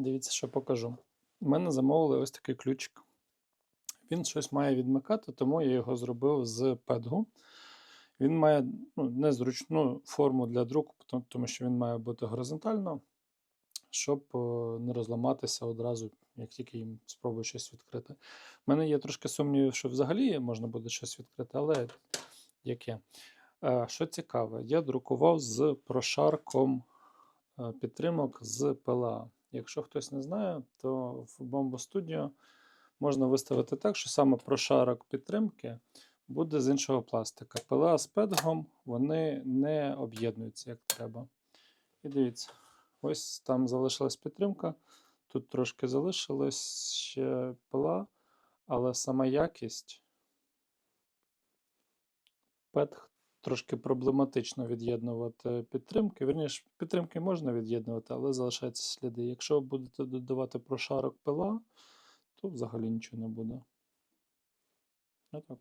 Дивіться, що покажу. У мене замовили ось такий ключик. Він щось має відмикати, тому я його зробив з педгу. Він має ну, незручну форму для друку, тому- що він має бути горизонтально, щоб е, не розламатися одразу, як тільки їм спробую щось відкрити. У мене є трошки сумнівів, що взагалі можна буде щось відкрити, але яке. Е, Що цікаве, я друкував з прошарком е, підтримок з PLA. Якщо хтось не знає, то в Bombo Studio можна виставити так, що саме прошарок підтримки буде з іншого пластика. PLA з педгом вони не об'єднуються як треба. І дивіться, ось там залишилась підтримка, тут трошки залишилось ще PLA, але сама якість педг трошки проблематично від'єднувати підтримки. Вірніше, підтримки можна від'єднувати, але залишаються сліди. Якщо ви будете додавати прошарок пила, то взагалі нічого не буде. Отак.